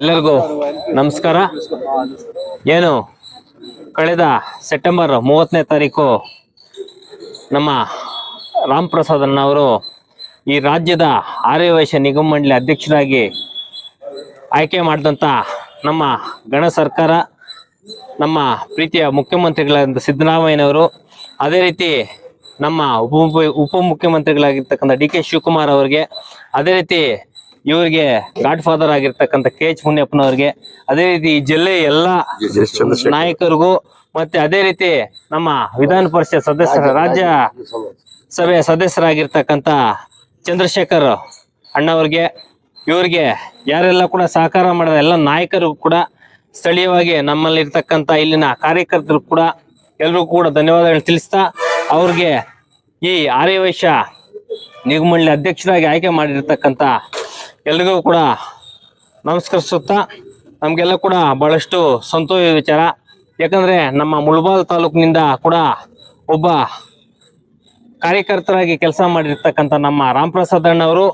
ಎಲ್ಲರಿಗೂ ನಮಸ್ಕಾರ. ಏನು? ಕಳೆದ ಸೆಪ್ಟೆಂಬರ್ ಮೂವತ್ತನೇ ತಾರೀಕು ನಮ್ಮ ರಾಮ್ ಪ್ರಸಾದ್ ಅಣ್ಣವರು ಈ ರಾಜ್ಯದ ಆರ್ಯವೈಶ್ಯ ನಿಗಮ ಮಂಡಳಿ ಅಧ್ಯಕ್ಷರಾಗಿ ಆಯ್ಕೆ ಮಾಡಿದಂಥ ನಮ್ಮ ಗಣ ಸರ್ಕಾರ, ನಮ್ಮ ಪ್ರೀತಿಯ ಮುಖ್ಯಮಂತ್ರಿಗಳಾದಂಥ ಸಿದ್ದರಾಮಯ್ಯನವರು, ಅದೇ ರೀತಿ ನಮ್ಮ ಉಪ ಉಪಮುಖ್ಯಮಂತ್ರಿಗಳಾಗಿರ್ತಕ್ಕಂಥ ಡಿ ಕೆ ಶಿವಕುಮಾರ್ ಅವರಿಗೆ, ಅದೇ ರೀತಿ ಇವರಿಗೆ ಗಾಡ್ ಫಾದರ್ ಆಗಿರ್ತಕ್ಕಂಥ ಕೆ ಎಚ್ ಮುನಿಯಪ್ಪನವ್ರಿಗೆ ಅದೇ ರೀತಿ ಈ ಜಿಲ್ಲೆಯ ಎಲ್ಲ ನಾಯಕರಿಗೂ ಮತ್ತೆ ಅದೇ ರೀತಿ ನಮ್ಮ ವಿಧಾನ ಪರಿಷತ್ ಸದಸ್ಯರ ರಾಜ್ಯ ಸಭೆಯ ಸದಸ್ಯರಾಗಿರ್ತಕ್ಕಂಥ ಚಂದ್ರಶೇಖರ್ ಅಣ್ಣವ್ರಿಗೆ ಇವರಿಗೆ ಯಾರೆಲ್ಲ ಕೂಡ ಸಹಕಾರ ಮಾಡಿದ ಎಲ್ಲ ನಾಯಕರು ಕೂಡ ಸ್ಥಳೀಯವಾಗಿ ನಮ್ಮಲ್ಲಿ ಇರ್ತಕ್ಕಂಥ ಇಲ್ಲಿನ ಕಾರ್ಯಕರ್ತರು ಕೂಡ ಎಲ್ಲರೂ ಕೂಡ ಧನ್ಯವಾದಗಳು ತಿಳಿಸ್ತಾ ಅವ್ರಿಗೆ ಈ ಆರ್ಯವೈಶ್ಯ ನಿಗಮಂಡಳಿ ಅಧ್ಯಕ್ಷರಾಗಿ ಆಯ್ಕೆ ಮಾಡಿರ್ತಕ್ಕಂಥ ಎಲ್ರಿಗೂ ಕೂಡ ನಮಸ್ಕರಿಸುತ್ತಾ ನಮಗೆಲ್ಲ ಕೂಡ ಬಹಳಷ್ಟು ಸಂತೋಷ ವಿಚಾರ. ಯಾಕಂದರೆ ನಮ್ಮ ಮುಳಬಾಲ್ ತಾಲೂಕಿನಿಂದ ಕೂಡ ಒಬ್ಬ ಕಾರ್ಯಕರ್ತರಾಗಿ ಕೆಲಸ ಮಾಡಿರ್ತಕ್ಕಂಥ ನಮ್ಮ ರಾಮ್ ಪ್ರಸಾದ್ ಅಣ್ಣವರು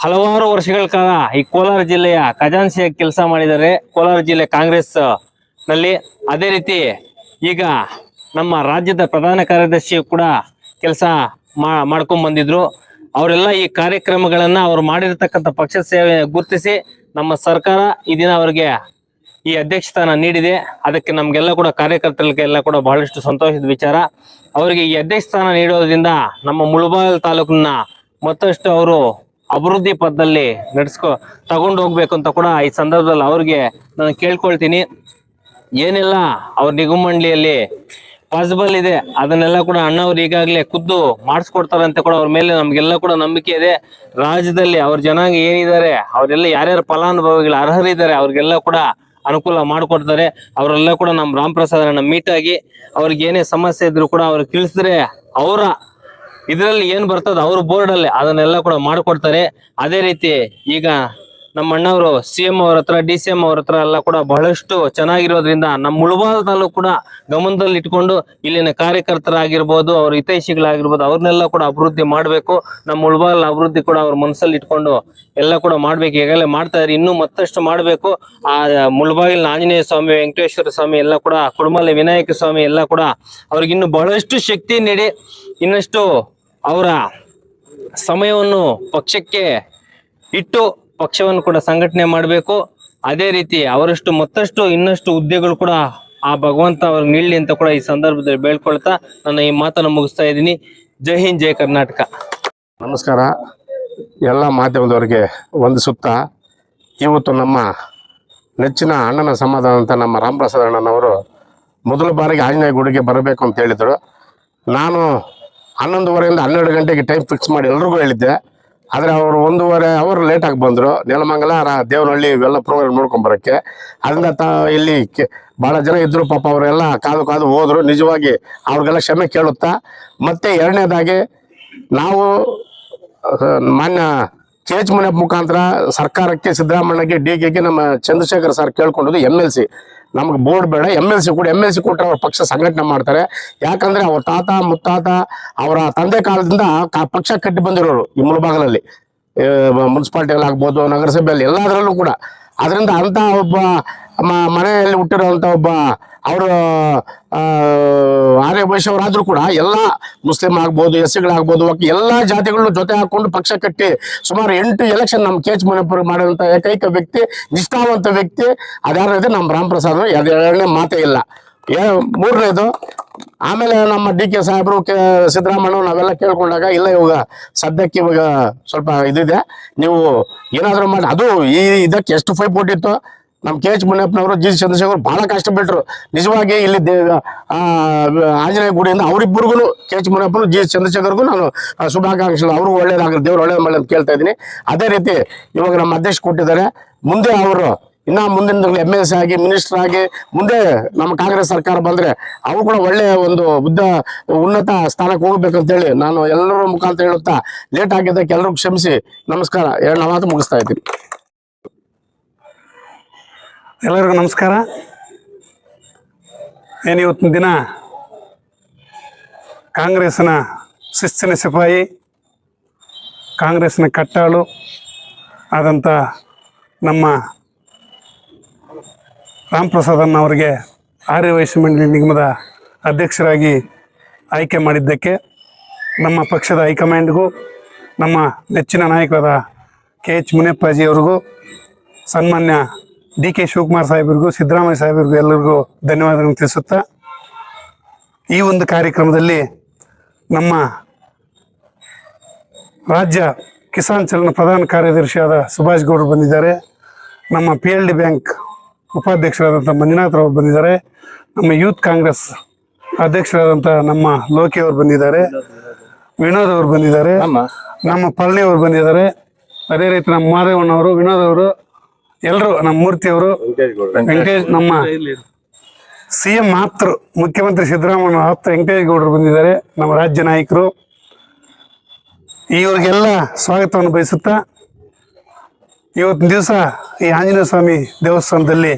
ಹಲವಾರು ವರ್ಷಗಳ ಕಾಲ ಈ ಕೋಲಾರ ಜಿಲ್ಲೆಯ ಖಜಾನ್ಸಿಯಾಗಿ ಕೆಲಸ ಮಾಡಿದ್ದಾರೆ. ಕೋಲಾರ ಜಿಲ್ಲೆ ಕಾಂಗ್ರೆಸ್ನಲ್ಲಿ ಅದೇ ರೀತಿ ಈಗ ನಮ್ಮ ರಾಜ್ಯದ ಪ್ರಧಾನ ಕಾರ್ಯದರ್ಶಿ ಕೂಡ ಕೆಲಸ ಮಾಡ್ಕೊಂಡ್ ಬಂದಿದ್ರು ಅವರೆಲ್ಲ ಈ ಕಾರ್ಯಕ್ರಮಗಳನ್ನ ಅವ್ರು ಮಾಡಿರ್ತಕ್ಕಂಥ ಪಕ್ಷ ಸೇವೆ ಗುರುತಿಸಿ ನಮ್ಮ ಸರ್ಕಾರ ಈ ದಿನ ಅವರಿಗೆ ಈ ಅಧ್ಯಕ್ಷ ಸ್ಥಾನ ನೀಡಿದೆ. ಅದಕ್ಕೆ ನಮ್ಗೆಲ್ಲ ಕೂಡ ಕಾರ್ಯಕರ್ತರಿಗೆಲ್ಲ ಕೂಡ ಬಹಳಷ್ಟು ಸಂತೋಷದ ವಿಚಾರ. ಅವರಿಗೆ ಈ ಅಧ್ಯಕ್ಷ ಸ್ಥಾನ ನೀಡೋದ್ರಿಂದ ನಮ್ಮ ಮುಳಬಾಗಲ್ ತಾಲೂಕನ್ನ ಮತ್ತಷ್ಟು ಅವರು ಅಭಿವೃದ್ಧಿ ಪದದಲ್ಲಿ ನಡೆಸ್ಕೊ ತಗೊಂಡು ಹೋಗ್ಬೇಕು ಅಂತ ಕೂಡ ಈ ಸಂದರ್ಭದಲ್ಲಿ ಅವ್ರಿಗೆ ನಾನು ಕೇಳ್ಕೊಳ್ತೀನಿ. ಏನೆಲ್ಲ, ಅವ್ರ ನಿಗಮ ಮಂಡಳಿಯಲ್ಲಿ ಪಾಸಿಬಲ್ ಇದೆ. ಅದನ್ನೆಲ್ಲ ಕೂಡ ಅಣ್ಣವ್ರು ಈಗಾಗಲೇ ಖುದ್ದು ಮಾಡಿಸ್ಕೊಡ್ತಾರಂತೆ ಕೂಡ ಅವ್ರ ಮೇಲೆ. ನಮಗೆಲ್ಲ ಕೂಡ ನಂಬಿಕೆ ಇದೆ. ರಾಜ್ಯದಲ್ಲಿ ಅವ್ರ ಜನಾಂಗ ಏನಿದ್ದಾರೆ, ಅವರೆಲ್ಲ ಯಾರ್ಯಾರು ಫಲಾನುಭವಿಗಳು, ಅರ್ಹರಿದ್ದಾರೆ, ಅವ್ರಿಗೆಲ್ಲ ಕೂಡ ಅನುಕೂಲ ಮಾಡಿಕೊಡ್ತಾರೆ. ಅವರೆಲ್ಲ ಕೂಡ ನಮ್ಮ ರಾಮ್ ಪ್ರಸಾದ್ ಅಣ್ಣ ಮೀಟ್ ಆಗಿ ಅವ್ರಿಗೆ ಏನೇ ಸಮಸ್ಯೆ ಇದ್ರು ಕೂಡ ಅವ್ರಿಗೆ ತಿಳಿಸಿದ್ರೆ ಅವರ ಇದರಲ್ಲಿ ಏನ್ ಬರ್ತದ ಅವ್ರ ಬೋರ್ಡ್ ಅಲ್ಲಿ ಅದನ್ನೆಲ್ಲ ಕೂಡ ಮಾಡಿಕೊಡ್ತಾರೆ. ಅದೇ ರೀತಿ ಈಗ ನಮ್ಮ ಅಣ್ಣವರು ಸಿ ಎಂ ಅವ್ರ ಹತ್ರ ಡಿ ಸಿ ಎಂ ಅವ್ರ ಹತ್ರ ಎಲ್ಲ ಕೂಡ ಬಹಳಷ್ಟು ಚೆನ್ನಾಗಿರೋದ್ರಿಂದ ನಮ್ಮ ಮುಳುಬಾಗದಲ್ಲೂ ಕೂಡ ಗಮನದಲ್ಲಿ ಇಟ್ಕೊಂಡು ಇಲ್ಲಿನ ಕಾರ್ಯಕರ್ತರಾಗಿರ್ಬೋದು, ಅವ್ರ ಹಿತೈಷಿಗಳಾಗಿರ್ಬೋದು, ಅವ್ರನ್ನೆಲ್ಲ ಕೂಡ ಅಭಿವೃದ್ಧಿ ಮಾಡಬೇಕು. ನಮ್ಮ ಮುಳಬಾಲ್ ಅಭಿವೃದ್ಧಿ ಕೂಡ ಅವ್ರ ಮನಸ್ಸಲ್ಲಿ ಇಟ್ಕೊಂಡು ಎಲ್ಲ ಕೂಡ ಮಾಡ್ಬೇಕು. ಈಗಲೇ ಮಾಡ್ತಾ ಇದ್ದಾರೆ. ಇನ್ನೂ ಮತ್ತಷ್ಟು ಮಾಡಬೇಕು. ಆ ಮುಳುಬಾಗಿಲಿನ ಆಂಜನೇಯ ಸ್ವಾಮಿ, ವೆಂಕಟೇಶ್ವರ ಸ್ವಾಮಿ ಎಲ್ಲ ಕೂಡ, ಕುಡುಮಲೆ ವಿನಾಯಕ ಸ್ವಾಮಿ ಎಲ್ಲ ಕೂಡ ಅವ್ರಿಗೆ ಇನ್ನು ಬಹಳಷ್ಟು ಶಕ್ತಿ ನೀಡಿ ಇನ್ನಷ್ಟು ಅವರ ಸಮಯವನ್ನು ಪಕ್ಷಕ್ಕೆ ಇಟ್ಟು ಪಕ್ಷವನ್ನು ಕೂಡ ಸಂಘಟನೆ ಮಾಡಬೇಕು. ಅದೇ ರೀತಿ ಅವರಷ್ಟು ಮತ್ತಷ್ಟು ಇನ್ನಷ್ಟು ಹುದ್ದೆಗಳು ಕೂಡ ಆ ಭಗವಂತ ಅವ್ರಿಗೆ ನೀಡಲಿ ಅಂತ ಕೂಡ ಈ ಸಂದರ್ಭದಲ್ಲಿ ಬೇಳ್ಕೊಳ್ತಾ ನನ್ನ ಈ ಮಾತನ್ನು ಮುಗಿಸ್ತಾ ಇದ್ದೀನಿ. ಜೈ ಹಿಂದ್, ಜೈ ಕರ್ನಾಟಕ. ನಮಸ್ಕಾರ. ಎಲ್ಲ ಮಾಧ್ಯಮದವರಿಗೆ ಸುತ್ತ, ಇವತ್ತು ನಮ್ಮ ನೆಚ್ಚಿನ ಅಣ್ಣನ ಸಮಾಧಾನ ಅಂತ ನಮ್ಮ ರಾಮಪ್ರಸಾದ್ ಅಣ್ಣನವರು ಮೊದಲ ಬಾರಿಗೆ ಆಂಜನೇಯ ಗುಡಿಗೆ ಬರಬೇಕು ಅಂತ ಹೇಳಿದರು. ನಾನು ಹನ್ನೊಂದುವರೆಯಿಂದ ಹನ್ನೆರಡು ಗಂಟೆಗೆ ಟೈಮ್ ಫಿಕ್ಸ್ ಮಾಡಿ ಎಲ್ರಿಗೂ ಹೇಳಿದ್ದೆ. ಆದರೆ ಅವರು ಒಂದೂವರೆ ಅವರು ಲೇಟಾಗಿ ಬಂದರು. ನೆಲಮಂಗಲ ದೇವನಹಳ್ಳಿ ಇವೆಲ್ಲ ಪ್ರೋಗ್ರಾಮ್ ನೋಡ್ಕೊಂಬರಕ್ಕೆ ಅದರಿಂದ ತ ಇಲ್ಲಿ ಭಾಳ ಜನ ಇದ್ದರು ಪಾಪ ಅವರೆಲ್ಲ ಕಾದು ಕಾದು ಹೋದ್ರು. ನಿಜವಾಗಿ ಅವ್ರಿಗೆಲ್ಲ ಕ್ಷಮೆ ಕೇಳುತ್ತಾ, ಮತ್ತೆ ಎರಡನೇದಾಗಿ ನಾವು ಮಾನ್ಯ ಎಚ್ ಮುನಿಯಪ್ಪ ಮುಖಾಂತರ ಸರ್ಕಾರಕ್ಕೆ ಸಿದ್ದರಾಮಣ್ಣಗೆ ಡಿ ಕೆಗೆ ನಮ್ಮ ಚಂದ್ರಶೇಖರ್ ಸರ್ ಕೇಳ್ಕೊಂಡು ಎಂ ಎಲ್ ಸಿ ನಮ್ಗೆ ಬೋರ್ಡ್ ಬೇಡ. ಎಂ ಎಲ್ ಸಿ ಕೂಡ ಎಂ ಎಲ್ ಸಿ ಕೊಟ್ಟರೆ ಅವ್ರ ಪಕ್ಷ ಸಂಘಟನೆ ಮಾಡ್ತಾರೆ. ಯಾಕಂದ್ರೆ ಅವ್ರ ತಾತ, ಮುತ್ತಾತ, ಅವರ ತಂದೆ ಕಾಲದಿಂದ ಪಕ್ಷ ಕಟ್ಟಿ ಬಂದಿರೋರು ಈ ಮುಳುಭಾಗದಲ್ಲಿ ಮುನ್ಸಿಪಾಲ್ಟಿಯಲ್ಲಿ ಆಗ್ಬೋದು, ನಗರಸಭೆಯಲ್ಲಿ ಎಲ್ಲದರಲ್ಲೂ ಕೂಡ. ಅದರಿಂದ ಅಂತ ಒಬ್ಬ ಮನೆಯಲ್ಲಿ ಹುಟ್ಟಿರುವಂತ ಒಬ್ಬ ಅವರು ಆರ್ಯ ವೈಶ್ಯವರಾದರೂ ಕೂಡ ಎಲ್ಲ ಮುಸ್ಲಿಂ ಆಗ್ಬೋದು ಎಸ್ ಸಿಗಳಾಗ್ಬೋದು ಎಲ್ಲ ಜಾತಿಗಳನ್ನ ಜೊತೆ ಹಾಕೊಂಡು ಪಕ್ಷ ಕಟ್ಟಿ ಸುಮಾರು ಎಂಟು ಎಲೆಕ್ಷನ್ ನಮ್ಮ ಕೆ ಎಚ್ ಮುನಿಯಪ್ಪರು ಮಾಡಿದಂಥ ಏಕೈಕ ವ್ಯಕ್ತಿ, ನಿಷ್ಠಾವಂತ ವ್ಯಕ್ತಿ, ಅದಾರದೆ ನಮ್ಮ ರಾಮ್ ಪ್ರಸಾದ್ ಎರಡನೇ ಮಾತೇ ಇಲ್ಲ. ಏ, ಮೂರನೇದು, ಆಮೇಲೆ ನಮ್ಮ ಡಿ ಕೆ ಸಾಹೇಬರು, ಕೆ ಸಿದ್ದರಾಮಣ್ಣ ನಾವೆಲ್ಲ ಕೇಳ್ಕೊಂಡಾಗ, ಇಲ್ಲ ಇವಾಗ ಸದ್ಯಕ್ಕೆ ಇವಾಗ ಸ್ವಲ್ಪ ಇದಿದೆ, ನೀವು ಏನಾದರೂ ಮಾಡಿ, ಅದು ಈ ಇದಕ್ಕೆ ಎಷ್ಟು ಫೈಟ್ ಕೊಟ್ಟಿತ್ತು ನಮ್ಮ ಕೆ ಎಚ್ ಮುನಿಯಪ್ಪನವರು, ಜಿ ಚಂದ್ರಶೇಖರ್ ಬಹಳ ಕಷ್ಟಪಟ್ಟರು ನಿಜವಾಗಿ ಇಲ್ಲಿ ಆಂಜನೇಯ ಗುಡಿಯಿಂದ ಅವರಿಬ್ಬರಿಗೂ ಕೆ ಎಚ್ ಮುನಿಯಪ್ಪನು ಜಿ ಚಂದ್ರಶೇಖರ್ಗೂ ನಾನು ಶುಭಾಕಾಂಕ್ಷೆಗಳು. ಅವ್ರಿಗೂ ಒಳ್ಳೇದಾಗಲಿ, ದೇವ್ರು ಒಳ್ಳೇದು ಮಾಡಲಿ ಅಂತ ಕೇಳ್ತಾ ಇದ್ದೀನಿ. ಅದೇ ರೀತಿ ಇವಾಗ ನಮ್ಮ ಅಧ್ಯಕ್ಷ ಕೊಟ್ಟಿದ್ದಾರೆ. ಮುಂದೆ ಅವರು ಇನ್ನ ಮುಂದಿನ ಎಂ ಎಲ್ ಸಿ ಆಗಿ ಮಿನಿಸ್ಟರ್ ಆಗಿ, ಮುಂದೆ ನಮ್ಮ ಕಾಂಗ್ರೆಸ್ ಸರ್ಕಾರ ಬಂದ್ರೆ ಅವರು ಕೂಡ ಒಳ್ಳೆಯ ಒಂದು ಉದ್ದ ಉನ್ನತ ಸ್ಥಾನಕ್ಕೆ ಹೋಗ್ಬೇಕಂತೇಳಿ ನಾನು ಎಲ್ಲರ ಮುಖಾಂತರ ಹೇಳುತ್ತಾ ಲೇಟ್ ಆಗಿದ್ದಕ್ಕೆ ಎಲ್ಲರಿಗೂ ಕ್ಷಮಿಸಿ. ನಮಸ್ಕಾರ. ಎರಡು ಮಾತು ಮುಗಿಸ್ತಾ ಇದ್ದೀನಿ. ಎಲ್ಲರಿಗೂ ನಮಸ್ಕಾರ. ಏನು ಇವತ್ತಿನ ದಿನ? ಕಾಂಗ್ರೆಸ್ನ ಶಿಸ್ತಿನ ಸಿಪಾಯಿ ಕಾಂಗ್ರೆಸ್ನ ಕಟ್ಟಾಳು ಆದಂಥ ನಮ್ಮ ರಾಮ್ ಪ್ರಸಾದನ್ನ ಅವರಿಗೆ ಆರ್ಯ ವೈಶ್ಯ ಮಂಡಳಿ ನಿಗಮದ ಅಧ್ಯಕ್ಷರಾಗಿ ಆಯ್ಕೆ ಮಾಡಿದ್ದಕ್ಕೆ ನಮ್ಮ ಪಕ್ಷದ ಹೈಕಮಾಂಡ್ಗೂ, ನಮ್ಮ ನೆಚ್ಚಿನ ನಾಯಕರಾದ ಕೆ ಎಚ್ ಮುನಿಯಪ್ಪಾಜಿ ಅವ್ರಿಗೂ ಸನ್ಮಾನ್ಯ ಡಿ ಕೆ ಶಿವಕುಮಾರ್ ಸಾಹೇಬರಿಗೂ ಸಿದ್ದರಾಮಯ್ಯ ಸಾಹೇಬರಿಗೂ ಎಲ್ಲರಿಗೂ ಧನ್ಯವಾದಗಳನ್ನು ತಿಳಿಸುತ್ತಾ ಈ ಒಂದು ಕಾರ್ಯಕ್ರಮದಲ್ಲಿ ನಮ್ಮ ರಾಜ್ಯ ಕಿಸಾನ್ ಚಲನ ಪ್ರಧಾನ ಕಾರ್ಯದರ್ಶಿಯಾದ ಸುಭಾಷ್ ಗೌಡರು ಬಂದಿದ್ದಾರೆ. ನಮ್ಮ ಪಿ ಎಲ್ ಡಿ ಬ್ಯಾಂಕ್ ಉಪಾಧ್ಯಕ್ಷರಾದಂಥ ಮಂಜುನಾಥ್ ರಾವ್ ಬಂದಿದ್ದಾರೆ. ನಮ್ಮ ಯೂತ್ ಕಾಂಗ್ರೆಸ್ ಅಧ್ಯಕ್ಷರಾದಂಥ ನಮ್ಮ ಲೋಕಿ ಅವರು ಬಂದಿದ್ದಾರೆ. ವಿನೋದ್ ಅವರು ಬಂದಿದ್ದಾರೆ. ನಮ್ಮ ಪಳನಿ ಅವರು ಬಂದಿದ್ದಾರೆ. ಅದೇ ರೀತಿ ನಮ್ಮ ಮಾದೇವಣ್ಣವರು ವಿನೋದ್ ಅವರು ಎಲ್ಲರೂ ನಮ್ಮ ಮೂರ್ತಿ ಅವರು ವೆಂಕಟೇಶ್ ನಮ್ಮ ಸಿಎಂ ಆಪ್ತರು ಮುಖ್ಯಮಂತ್ರಿ ಸಿದ್ದರಾಮಯ್ಯ ಆಪ್ತ ವೆಂಕಟೇಶ್ ಗೌಡರು ಬಂದಿದ್ದಾರೆ ನಮ್ಮ ರಾಜ್ಯ ನಾಯಕರು. ಇವರಿಗೆಲ್ಲ ಸ್ವಾಗತವನ್ನು ಬಯಸುತ್ತಾ ಇವತ್ತಿನ ದಿವಸ ಈ ಆಂಜನೇಯ ಸ್ವಾಮಿ ದೇವಸ್ಥಾನದಲ್ಲಿ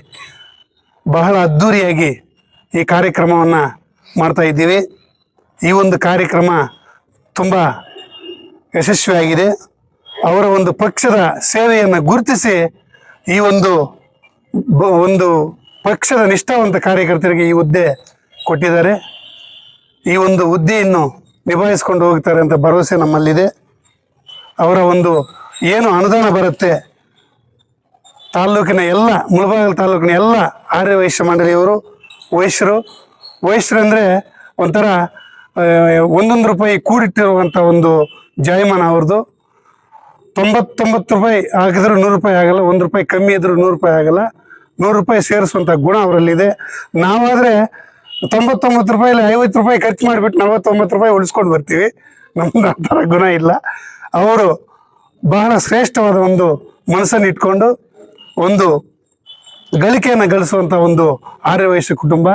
ಬಹಳ ಅದ್ಧೂರಿಯಾಗಿ ಈ ಕಾರ್ಯಕ್ರಮವನ್ನು ಮಾಡ್ತಾ ಇದ್ದೀವಿ. ಈ ಒಂದು ಕಾರ್ಯಕ್ರಮ ತುಂಬ ಯಶಸ್ವಿಯಾಗಿದೆ. ಅವರ ಒಂದು ಪಕ್ಷದ ಸೇವೆಯನ್ನು ಗುರುತಿಸಿ ಈ ಒಂದು ಒಂದು ಪಕ್ಷದ ನಿಷ್ಠಾವಂತ ಕಾರ್ಯಕರ್ತರಿಗೆ ಈ ಹುದ್ದೆ ಕೊಟ್ಟಿದ್ದಾರೆ. ಈ ಒಂದು ಹುದ್ದೆಯನ್ನು ನಿಭಾಯಿಸ್ಕೊಂಡು ಹೋಗ್ತಾರೆ ಅಂತ ಭರವಸೆ ನಮ್ಮಲ್ಲಿದೆ. ಅವರ ಒಂದು ಏನು ಅನುದಾನ ಬರುತ್ತೆ ತಾಲೂಕಿನ ಎಲ್ಲ, ಮುಳಬಾಗಿಲು ತಾಲೂಕಿನ ಎಲ್ಲ ಆರ್ಯ ವೈಶ್ಯ ಮಂಡಳಿಯವರು, ವೈಶ್ಯರು ವೈಶ್ಯರು ಅಂದರೆ ಒಂಥರ ಒಂದೊಂದು ರೂಪಾಯಿ ಕೂಡಿಟ್ಟಿರುವಂಥ ಒಂದು ಜಾಯಮಾನ ಅವ್ರದ್ದು. ತೊಂಬತ್ತೊಂಬತ್ತು ರೂಪಾಯಿ ಹಾಕಿದ್ರು ನೂರು ರೂಪಾಯಿ ಆಗಲ್ಲ, ಒಂದು ರೂಪಾಯಿ ಕಮ್ಮಿ ಇದ್ರೂ ನೂರು ರೂಪಾಯಿ ಆಗಲ್ಲ. ನೂರು ರೂಪಾಯಿ ಸೇರಿಸುವಂಥ ಗುಣ ಅವರಲ್ಲಿದೆ. ನಾವಾದರೆ ತೊಂಬತ್ತೊಂಬತ್ತು ರೂಪಾಯಲ್ಲಿ ಐವತ್ತು ರೂಪಾಯಿ ಖರ್ಚು ಮಾಡಿಬಿಟ್ಟು ನಲವತ್ತೊಂಬತ್ತು ರೂಪಾಯಿ ಉಳಿಸ್ಕೊಂಡು ಬರ್ತೀವಿ. ನಮ್ದು ಆ ಥರ ಗುಣ ಇಲ್ಲ. ಅವರು ಬಹಳ ಶ್ರೇಷ್ಠವಾದ ಒಂದು ಮನಸ್ಸನ್ನು ಇಟ್ಕೊಂಡು ಒಂದು ಗಳಿಕೆಯನ್ನು ಗಳಿಸುವಂಥ ಒಂದು ಆರ್ಯವೈಶ್ಯ ಕುಟುಂಬ.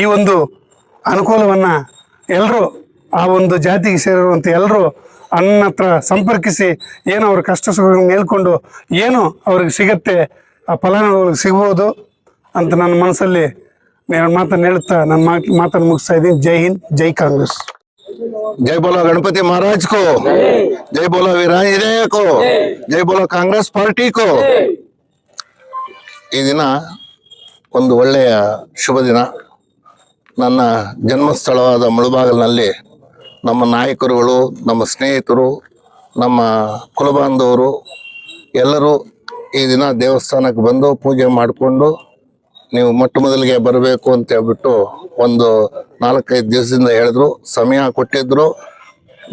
ಈ ಒಂದು ಅನುಕೂಲವನ್ನು ಎಲ್ಲರೂ ಆ ಒಂದು ಜಾತಿಗೆ ಸೇರಿರುವಂಥ ಎಲ್ಲರೂ ಅನ್ನ ಹತ್ರ ಸಂಪರ್ಕಿಸಿ ಏನು ಅವ್ರ ಕಷ್ಟ ಸುಖಗಳನ್ನು ಹೇಳ್ಕೊಂಡು ಏನು ಅವ್ರಿಗೆ ಸಿಗತ್ತೆ, ಆ ಫಲಾನುಭವಿಗಳಿಗೆ ಸಿಗ್ಬೋದು ಅಂತ ನನ್ನ ಮನಸ್ಸಲ್ಲಿ ನಾನು ಮಾತನ್ನು ಹೇಳ್ತಾ ನನ್ನ ಮಾತು ಮಾತನ್ನು ಮುಗಿಸ್ತಾ ಇದ್ದೀನಿ. ಜೈ ಹಿಂದ್, ಜೈ ಕಾಂಗ್ರೆಸ್. ಜೈ ಬೋಲೋ ಗಣಪತಿ ಮಹಾರಾಜ್ ಕೋ ಜೈ ಬೋಲೋ ವೀರಾಂಜನೇಯ ಕೋ ಜೈ ಬೋಲೋ ಕಾಂಗ್ರೆಸ್ ಪಾರ್ಟಿ ಕೋ ಈ ದಿನ ಒಂದು ಒಳ್ಳೆಯ ಶುಭ ದಿನ. ನನ್ನ ಜನ್ಮಸ್ಥಳವಾದ ಮುಳುಬಾಗಲಿನಲ್ಲಿ ನಮ್ಮ ನಾಯಕರುಗಳು, ನಮ್ಮ ಸ್ನೇಹಿತರು, ನಮ್ಮ ಕುಲಬಾಂಧವರು ಎಲ್ಲರೂ ಈ ದಿನ ದೇವಸ್ಥಾನಕ್ಕೆ ಬಂದು ಪೂಜೆ ಮಾಡಿಕೊಂಡು ನೀವು ಮೊಟ್ಟ ಮೊದಲಿಗೆ ಬರಬೇಕು ಅಂತ ಹೇಳ್ಬಿಟ್ಟು ಒಂದು ನಾಲ್ಕೈದು ದಿವಸದಿಂದ ಹೇಳಿದ್ರು, ಸಮಯ ಕೊಟ್ಟಿದ್ರು.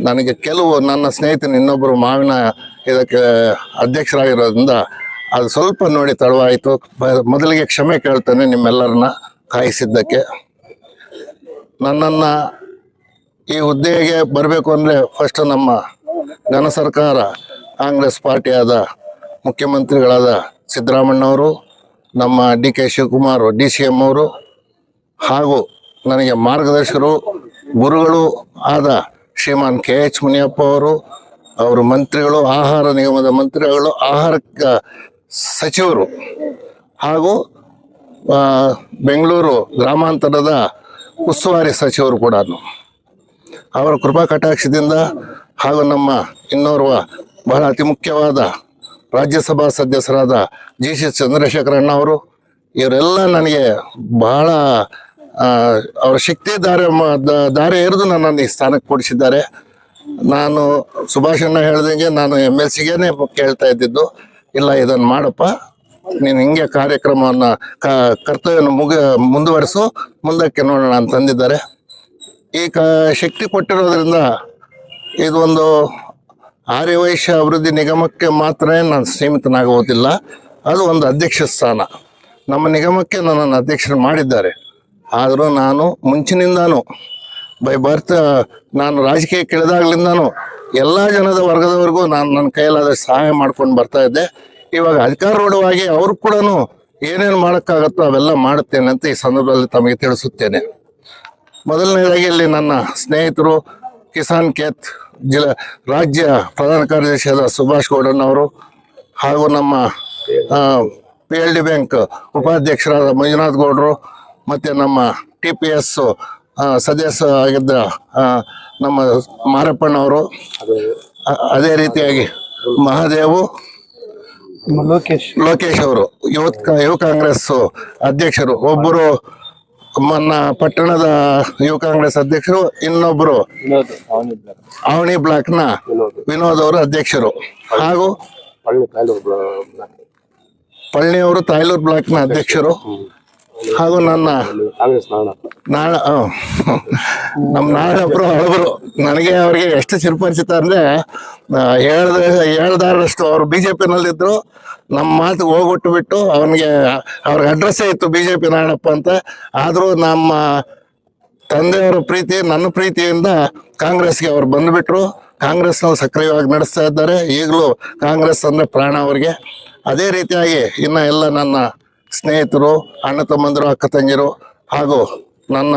ನನಗೆ ಕೆಲವು ನನ್ನ ಸ್ನೇಹಿತನ ಇನ್ನೊಬ್ಬರು ಮಾವಿನ ಇದಕ್ಕೆ ಅಧ್ಯಕ್ಷರಾಗಿರೋದ್ರಿಂದ ಅದು ಸ್ವಲ್ಪ ನೋಡಿ ತಡವಾಯಿತು. ಮೊದಲಿಗೆ ಕ್ಷಮೆ ಕೇಳ್ತೇನೆ ನಿಮ್ಮೆಲ್ಲರನ್ನ ಕಾಯಿಸಿದ್ದಕ್ಕೆ. ನನ್ನನ್ನು ಈ ಹುದ್ದೆಗೆ ಬರಬೇಕು ಅಂದರೆ ಫಸ್ಟ್ ನಮ್ಮ ಘನ ಸರ್ಕಾರ, ಕಾಂಗ್ರೆಸ್ ಪಾರ್ಟಿಯಾದ ಮುಖ್ಯಮಂತ್ರಿಗಳಾದ ಸಿದ್ದರಾಮಣ್ಣವರು ನಮ್ಮ D K Shivakumar, D C M ಅವರು ಹಾಗೂ ನನಗೆ ಮಾರ್ಗದರ್ಶಕರು, ಗುರುಗಳು ಆದ ಶ್ರೀಮಾನ್ ಕೆ ಎಚ್ ಮುನಿಯಪ್ಪ ಅವರು ಅವರು ಮಂತ್ರಿಗಳು, ಆಹಾರ ನಿಗಮದ ಮಂತ್ರಿಗಳು, ಆಹಾರ ಸಚಿವರು ಹಾಗೂ ಬೆಂಗಳೂರು ಗ್ರಾಮಾಂತರದ ಉಸ್ತುವಾರಿ ಸಚಿವರು ಕೂಡ ಅವರ ಕೃಪಾ ಕಟಾಕ್ಷದಿಂದ ಹಾಗೂ ನಮ್ಮ ಇನ್ನೋರ್ವ ಬಹಳ ಅತಿ ಮುಖ್ಯವಾದ ರಾಜ್ಯಸಭಾ ಸದಸ್ಯರಾದ ಜಿ ಸಿ ಚಂದ್ರಶೇಖರಣ್ಣ ಅವರು, ಇವರೆಲ್ಲ ನನಗೆ ಬಹಳ ಅವರ ಶಕ್ತಿ ದಾರಿ ದಾರಿ ಎರೆದು ನನ್ನನ್ನು ಈ ಸ್ಥಾನಕ್ಕೆ ಕೊಡಿಸಿದ್ದಾರೆ. ನಾನು ಸುಭಾಷಣ್ಣ ಹೇಳ್ದಂಗೆ ನಾನು ಎಂ ಎಲ್ ಸಿಗೇನೆ ಕೇಳ್ತಾ ಇದ್ದಿದ್ದು. ಇಲ್ಲ, ಇದನ್ನು ಮಾಡಪ್ಪ. ನೀನು ಹಿಂಗೆ ಕಾರ್ಯಕ್ರಮವನ್ನು ಕರ್ತವ್ಯನ ಮುಗ, ಮುಂದುವರಿಸು, ಮುಂದಕ್ಕೆ ನೋಡೋಣ ಅಂತಂದಿದ್ದಾರೆ ಈ ಕ ಶಕ್ತಿ ಕೊಟ್ಟಿರೋದ್ರಿಂದ ಇದೊಂದು ಆರ್ಯವೈಶ್ಯ ಅಭಿವೃದ್ಧಿ ನಿಗಮಕ್ಕೆ ಮಾತ್ರ ನಾನು ಸೀಮಿತನಾಗುವುದಿಲ್ಲ ಅದು ಒಂದು ಅಧ್ಯಕ್ಷ ಸ್ಥಾನ. ನಮ್ಮ ನಿಗಮಕ್ಕೆ ನನ್ನನ್ನು ಅಧ್ಯಕ್ಷರು ಮಾಡಿದ್ದಾರೆ. ಆದರೂ ನಾನು ಮುಂಚಿನಿಂದಾನು, ಬೈ ಬರ್ತ್, ನಾನು ರಾಜಕೀಯಕ್ಕೆ ಇಳಿದಾಗ್ಲಿಂದಾನು ಎಲ್ಲ ಜನದ ವರ್ಗದವರೆಗೂ ನಾನು ನನ್ನ ಕೈಯಲ್ಲಾದ ಸಹಾಯ ಮಾಡ್ಕೊಂಡು ಬರ್ತಾ ಇದ್ದೆ. ಇವಾಗ ಅಧಿಕಾರೂಢವಾಗಿ ಅವರು ಕೂಡ ಏನೇನು ಮಾಡೋಕ್ಕಾಗತ್ತೋ ಅವೆಲ್ಲ ಮಾಡುತ್ತೇನೆ ಅಂತ ಈ ಸಂದರ್ಭದಲ್ಲಿ ತಮಗೆ ತಿಳಿಸುತ್ತೇನೆ. ಮೊದಲನೇದಾಗಿ ಇಲ್ಲಿ ನನ್ನ ಸ್ನೇಹಿತರು ಕಿಸಾನ್ ಖೇತ್ ಜಿಲ್ಲಾ ರಾಜ್ಯ ಪ್ರಧಾನ ಕಾರ್ಯದರ್ಶಿಯಾದ ಸುಭಾಷ್ ಗೌಡಣ್ಣವರು ಹಾಗೂ ನಮ್ಮ ಪಿ ಎಲ್ ಡಿ ಬ್ಯಾಂಕ್ ಉಪಾಧ್ಯಕ್ಷರಾದ ಮಂಜುನಾಥ್ ಗೌಡರು ಮತ್ತು ನಮ್ಮ ಟಿ ಪಿ ಎಸ್ ಸದಸ್ಯ ಆಗಿದ್ದ ನಮ್ಮ ಮಾರಪ್ಪಣ್ಣವರು ಅದೇ ರೀತಿಯಾಗಿ ಮಹಾದೇವು ಲೋಕೇಶ್. ಲೋಕೇಶ್ ಅವರು ಯುವತ್ ಯುವ ಕಾಂಗ್ರೆಸ್ ಅಧ್ಯಕ್ಷರು ಒಬ್ಬರು ಮೊನ್ನ ಪಟ್ಟಣದ ಯುವ ಕಾಂಗ್ರೆಸ್ ಅಧ್ಯಕ್ಷರು ಇನ್ನೊಬ್ರು ಅವಣಿ ಬ್ಲಾಕ್. ನ ವಿನೋದ್. ಅವರು ಅಧ್ಯಕ್ಷರು. ಹಾಗೂ ಪಳ್ಳಿ ಅವರು ತಾಯ್ಲೂರ್ ಬ್ಲಾಕ್ನ ಅಧ್ಯಕ್ಷರು ಹಾಗೂ ನನ್ನ ನಾಳ. ನಮ್ಮ ಒಬ್ಬರು ಹಳಬರು ನನಗೆ ಅವ್ರಿಗೆ ಎಷ್ಟು ಚಿರಪರಿಚಿತ ಅಂದ್ರೆ ಹೇಳ್ದ ಹೇಳ್ದಾರಷ್ಟು ಅವರು ಬಿಜೆಪಿನಲ್ಲಿದ್ರು ನಮ್ಮ ಮಾತು ಹೋಗ್ಬಿಟ್ಟು ಬಿಟ್ಟು ಅವನಿಗೆ ಅವ್ರಿಗೆ ಅಡ್ರೆಸ್ಸೇ ಇತ್ತು ಬಿಜೆಪಿ ನಾಳಪ್ಪ ಅಂತ. ಆದರೂ ನಮ್ಮ ತಂದೆಯವರ ಪ್ರೀತಿ ನನ್ನ ಪ್ರೀತಿಯಿಂದ ಕಾಂಗ್ರೆಸ್ಗೆ ಅವ್ರು ಬಂದ್ಬಿಟ್ರು. ಕಾಂಗ್ರೆಸ್ನಲ್ಲಿ ಸಕ್ರಿಯವಾಗಿ ನಡೆಸ್ತಾ ಇದ್ದಾರೆ. ಈಗಲೂ ಕಾಂಗ್ರೆಸ್ ಅಂದ್ರೆ ಪ್ರಾಣ ಅವರಿಗೆ. ಅದೇ ರೀತಿಯಾಗಿ ಇನ್ನು ಎಲ್ಲ ನನ್ನ ಸ್ನೇಹಿತರು, ಅಣ್ಣ ತಮ್ಮಂದಿರು, ಅಕ್ಕ ತಂಗಿರು ಹಾಗೂ ನನ್ನ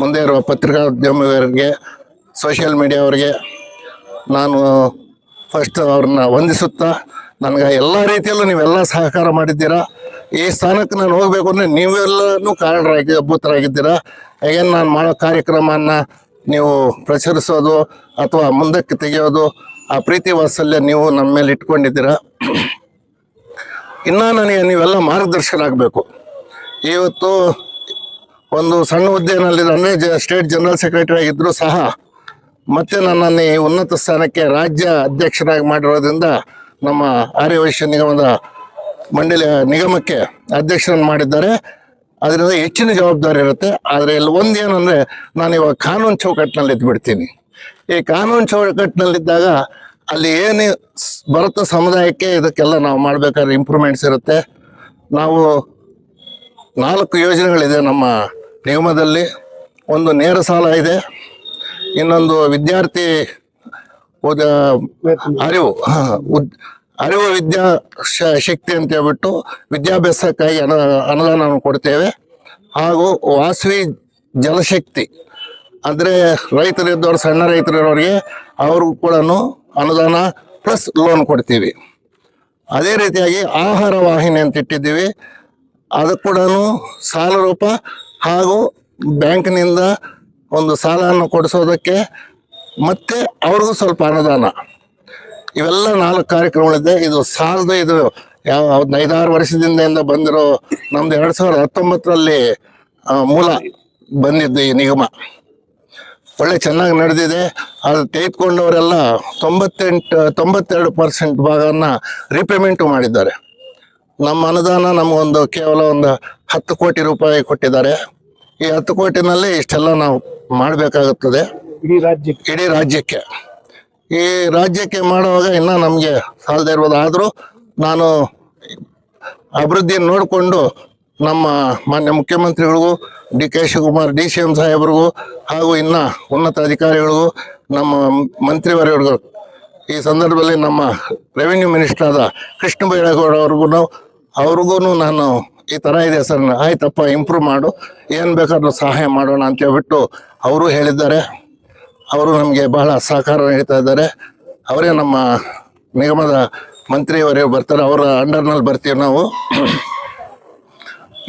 ಮುಂದೆ ಇರುವ ಪತ್ರಿಕೋದ್ಯಮಿಯವರಿಗೆ ಸೋಷಿಯಲ್ ಮೀಡಿಯಾವರಿಗೆ ನಾನು ಫಸ್ಟ್ ಅವ್ರನ್ನ ವಂದಿಸುತ್ತಾ ನನಗೆ ಎಲ್ಲ ರೀತಿಯಲ್ಲೂ ನೀವೆಲ್ಲ ಸಹಕಾರ ಮಾಡಿದ್ದೀರಾ? ಈ ಸ್ಥಾನಕ್ಕೆ ನಾನು ಹೋಗಬೇಕು ಅಂದರೆ ನೀವೆಲ್ಲನೂ ಕಾರಣರಾಗಿ ಅಭೂತರಾಗಿದ್ದೀರಾ ಹೇಗೇನು ನಾನು ಮಾಡೋ ಕಾರ್ಯಕ್ರಮವನ್ನು ನೀವು ಪ್ರಚರಿಸೋದು ಅಥವಾ ಮುಂದಕ್ಕೆ ತೆಗೆಯೋದು, ಆ ಪ್ರೀತಿ ವಾತ್ಸಲ್ಯ ನೀವು ನಮ್ಮ ಮೇಲೆ ಇಟ್ಕೊಂಡಿದ್ದೀರಾ? ಇನ್ನು ನನಗೆ ನೀವೆಲ್ಲ ಮಾರ್ಗದರ್ಶಕರಾಗಬೇಕು ಇವತ್ತು ಒಂದು ಸಣ್ಣ ಹುದ್ದೆನಲ್ಲಿದ್ದ ಜ, ಸ್ಟೇಟ್ ಜನರಲ್ ಸೆಕ್ರೆಟರಿ ಆಗಿದ್ದರೂ ಸಹ ಮತ್ತೆ ನನ್ನನ್ನು ಈ ಉನ್ನತ ಸ್ಥಾನಕ್ಕೆ ರಾಜ್ಯ ಅಧ್ಯಕ್ಷರಾಗಿ ಮಾಡಿರೋದ್ರಿಂದ ನಮ್ಮ ಆರ್ಯವೈಶ್ಯ ನಿಗಮದ ಮಂಡಳಿ, ನಿಗಮಕ್ಕೆ ಅಧ್ಯಕ್ಷರನ್ನು ಮಾಡಿದ್ದಾರೆ. ಅದರಿಂದ ಹೆಚ್ಚಿನ ಜವಾಬ್ದಾರಿ ಇರುತ್ತೆ. ಆದರೆ ಇಲ್ಲಿ ಒಂದೇನಂದರೆ ನಾನು ಇವಾಗ ಕಾನೂನು ಚೌಕಟ್ಟಿನಲ್ಲಿ ಇದ್ಬಿಡ್ತೀನಿ. ಈ ಕಾನೂನು ಚೌಕಟ್ಟಿನಲ್ಲಿದ್ದಾಗ ಅಲ್ಲಿ ಏನು ಬರುತ್ತೋ ಸಮುದಾಯಕ್ಕೆ ಇದಕ್ಕೆಲ್ಲ ನಾವು ಮಾಡಬೇಕಾದ್ರೆ ಇಂಪ್ರೂವ್ಮೆಂಟ್ಸ್ ಇರುತ್ತೆ. ನಾವು ನಾಲ್ಕು ಯೋಜನೆಗಳಿದೆ ನಮ್ಮ ನಿಯಮದಲ್ಲಿ ಒಂದು ನೇರ ಸಾಲ ಇದೆ. ಇನ್ನೊಂದು ವಿದ್ಯಾರ್ಥಿ ಓದ ಅರಿವು ಅರಿವು ವಿದ್ಯಾ ಶ- ಶಕ್ತಿ ಅಂತ ಹೇಳ್ಬಿಟ್ಟು ವಿದ್ಯಾಭ್ಯಾಸಕ್ಕಾಗಿ ಅನ ಅನುದಾನವನ್ನು ಕೊಡ್ತೇವೆ. ಹಾಗೂ ವಾಸವಿ ಜಲಶಕ್ತಿ. ಅಂದರೆ ರೈತರಿದ್ದವ್ರು, ಸಣ್ಣ ರೈತರಿರೋರಿಗೆ ಅವ್ರಿಗೂ ಕೂಡ ಅನುದಾನ ಪ್ಲಸ್ ಲೋನ್ ಕೊಡ್ತೀವಿ. ಅದೇ ರೀತಿಯಾಗಿ ಆಹಾರ ವಾಹಿನಿ ಅಂತ ಇಟ್ಟಿದ್ದೀವಿ. ಅದು ಕೂಡ ಸಾಲ ರೂಪ ಹಾಗೂ ಬ್ಯಾಂಕ್ನಿಂದ ಒಂದು ಸಾಲವನ್ನು ಕೊಡಿಸೋದಕ್ಕೆ ಮತ್ತೆ ಅವ್ರಿಗೂ ಸ್ವಲ್ಪ ಅನುದಾನ. ಇವೆಲ್ಲ ನಾಲ್ಕು ಕಾರ್ಯಕ್ರಮಗಳಿದೆ. ಇದು ಸಾಲದ ಇದು ಯಾವ ಒಂದು ಐದಾರು ವರ್ಷದಿಂದ ಬಂದಿರೋ ನಮ್ದು ಎರಡು ಸಾವಿರದ ಹತ್ತೊಂಬತ್ತರಲ್ಲಿ ಮೂಲ ಬಂದಿದ್ದು ಈ ನಿಗಮ. ಒಳ್ಳೆ ಚೆನ್ನಾಗಿ ನಡೆದಿದೆ. ಅದು ತೆಗೆದುಕೊಂಡವರೆಲ್ಲ ತೊಂಬತ್ತೆಂಟು ತೊಂಬತ್ತೆರಡು ಪರ್ಸೆಂಟ್ ಭಾಗವನ್ನು ರಿಪೇಮೆಂಟು ಮಾಡಿದ್ದಾರೆ. ನಮ್ಮ ಅನುದಾನ ನಮಗೊಂದು ಕೇವಲ ಒಂದು ಹತ್ತು ಕೋಟಿ ರೂಪಾಯಿ ಕೊಟ್ಟಿದ್ದಾರೆ. ಈ ಹತ್ತು ಕೋಟಿನಲ್ಲಿ ಇಷ್ಟೆಲ್ಲ ನಾವು ಮಾಡಬೇಕಾಗುತ್ತದೆ. ಇಡೀ ರಾಜ್ಯಕ್ಕೆ? ಇಡೀ ರಾಜ್ಯಕ್ಕೆ. ಈ ರಾಜ್ಯಕ್ಕೆ ಮಾಡುವಾಗ ಇನ್ನೂ ನಮಗೆ ಸಾಲದೇ ಇರ್ಬೋದು ಆದರೂ ನಾನು ಅಭಿವೃದ್ಧಿಯನ್ನು ನೋಡಿಕೊಂಡು ನಮ್ಮ ಮಾನ್ಯ ಮುಖ್ಯಮಂತ್ರಿಗಳಿಗೂ D K Shivakumar D C M ಸಾಹೇಬ್ರಿಗೂ, ಹಾಗೂ ಇನ್ನ ಉನ್ನತ ಅಧಿಕಾರಿಗಳಿಗೂ, ನಮ್ಮ ಮಂತ್ರಿವರ್ಗಳಿಗೂ ಈ ಸಂದರ್ಭದಲ್ಲಿ ನಮ್ಮ ರೆವಿನ್ಯೂ ಮಿನಿಸ್ಟರ್ ಆದ ಕೃಷ್ಣ ಬೈರೇಗೌಡ ಅವ್ರಿಗೂ ಅವ್ರಿಗೂ ನಾನು ಈ ಥರ ಇದೆ ಸರ್, ಆಯ್ತಪ್ಪ, ಇಂಪ್ರೂವ್ ಮಾಡು, ಏನು ಬೇಕಾದ್ರೂ ಸಹಾಯ ಮಾಡೋಣ ಅಂತ ಹೇಳ್ಬಿಟ್ಟು ಅವರು ಹೇಳಿದ್ದಾರೆ. ಅವರು ನಮಗೆ ಬಹಳ ಸಹಕಾರ ನೀಡ್ತಾ ಇದ್ದಾರೆ. ಅವರೇ ನಮ್ಮ ನಿಗಮದ ಮಂತ್ರಿಯವರೇ ಬರ್ತಾರೆ, ಅವರ ಅಂಡರ್ನಲ್ಲಿ ಬರ್ತೀವಿ ನಾವು.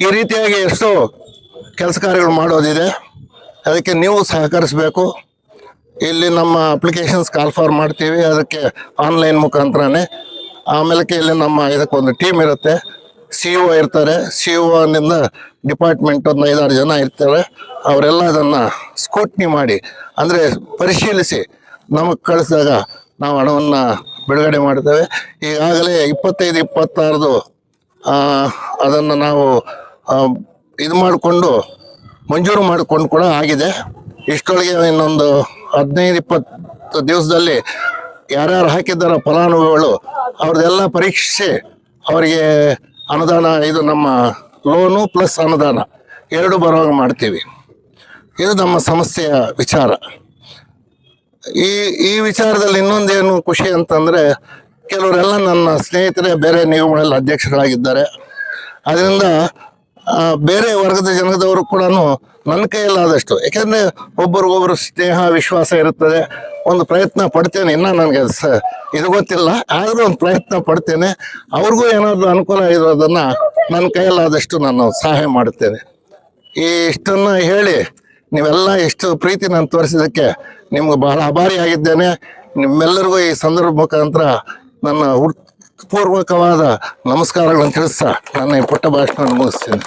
ಈ ರೀತಿಯಾಗಿ ಎಷ್ಟೋ ಕೆಲಸ ಕಾರ್ಯಗಳು ಮಾಡೋದಿದೆ. ಅದಕ್ಕೆ ನೀವು ಸಹಕರಿಸಬೇಕು. ಇಲ್ಲಿ ನಮ್ಮ ಅಪ್ಲಿಕೇಶನ್ಸ್ ಕಾಲ್ ಫಾರ್ ಮಾಡ್ತೀವಿ. ಅದಕ್ಕೆ ಆನ್ಲೈನ್ ಮುಖಾಂತರನೇ. ಆಮೇಲೆ ಇಲ್ಲಿ ನಮ್ಮ ಇದಕ್ಕೊಂದು ಟೀಮ್ ಇರುತ್ತೆ. ಸಿ ಒ ಇರ್ತಾರೆ. ಸಿ ಒನಿಂದ ಡಿಪಾರ್ಟ್ಮೆಂಟ್ ಒಂದು ಐದಾರು ಜನ ಇರ್ತಾರೆ. ಅವರೆಲ್ಲ ಅದನ್ನು ಸ್ಕೂಟ್ನಿ ಮಾಡಿ, ಅಂದರೆ ಪರಿಶೀಲಿಸಿ ನಮಗೆ ಕಳಿಸಿದಾಗ ನಾವು ಹಣವನ್ನು ಬಿಡುಗಡೆ ಮಾಡ್ತೇವೆ. ಈಗಾಗಲೇ ಇಪ್ಪತ್ತೈದು, ಇಪ್ಪತ್ತಾರದು ಅದನ್ನು ನಾವು ಇದು ಮಾಡಿಕೊಂಡು, ಮಂಜೂರು ಮಾಡಿಕೊಂಡು ಕೂಡ ಆಗಿದೆ. ಇಷ್ಟೊಳಗೆ ಇನ್ನೊಂದು ಹದಿನೈದು, ಇಪ್ಪತ್ತು ದಿವಸದಲ್ಲಿ ಯಾರ್ಯಾರು ಹಾಕಿದ್ದಾರೆ ಫಲಾನುಭವಿಗಳು, ಅವ್ರದ್ದೆಲ್ಲ ಪರೀಕ್ಷಿಸಿ ಅವರಿಗೆ ಅನುದಾನ, ಇದು ನಮ್ಮ ಲೋನು ಪ್ಲಸ್ ಅನುದಾನ ಎರಡು ಬರುವಾಗ ಮಾಡ್ತೀವಿ. ಇದು ನಮ್ಮ ಸಮಸ್ಯೆಯ ವಿಚಾರ. ಈ ಈ ವಿಚಾರದಲ್ಲಿ ಇನ್ನೊಂದೇನು ಖುಷಿ ಅಂತಂದರೆ, ಕೆಲವರೆಲ್ಲ ನನ್ನ ಸ್ನೇಹಿತರೇ, ಬೇರೆ ನಿಗಮಗಳಲ್ಲಿ ಅಧ್ಯಕ್ಷರಾಗಿದ್ದಾರೆ. ಅದರಿಂದ ಬೇರೆ ವರ್ಗದ ಜನದವರು ಕೂಡ ನನ್ನ ಕೈಯಲ್ಲಾದಷ್ಟು ಯಾಕೆಂದ್ರೆ ಒಬ್ಬರಿಗೊಬ್ಬರು ಸ್ನೇಹ, ವಿಶ್ವಾಸ ಇರುತ್ತದೆ. ಒಂದು ಪ್ರಯತ್ನ ಪಡ್ತೇನೆ. ಇನ್ನೂ ನನಗೆ ಸ, ಇದು ಗೊತ್ತಿಲ್ಲ. ಆದರೂ ಒಂದು ಪ್ರಯತ್ನ ಪಡ್ತೇನೆ. ಅವ್ರಿಗೂ ಏನಾದರೂ ಅನುಕೂಲ ಇರೋದನ್ನು ನನ್ನ ಕೈಯಲ್ಲಾದಷ್ಟು ನಾನು ಸಹಾಯ ಮಾಡುತ್ತೇನೆ. ಈ ಇಷ್ಟನ್ನು ಹೇಳಿ ನೀವೆಲ್ಲ ಎಷ್ಟು ಪ್ರೀತಿ ನಾನು ತೋರಿಸಿದ್ದಕ್ಕೆ ನಿಮ್ಗೆ ಬಹಳ ಆಭಾರಿಯಾಗಿದ್ದೇನೆ. ನಿಮ್ಮೆಲ್ಲರಿಗೂ ಈ ಸಂದರ್ಭ ಮುಖಾಂತರ ನನ್ನ ಹುಟ್ ಪೂರ್ವಕವಾದ ನಮಸ್ಕಾರಗಳನ್ನು ತಿಳಿಸ್ತಾ ನನ್ನ ಪುಟ್ಟ ಭಾಷಣ ಮುಗಿಸ್ತೀನಿ.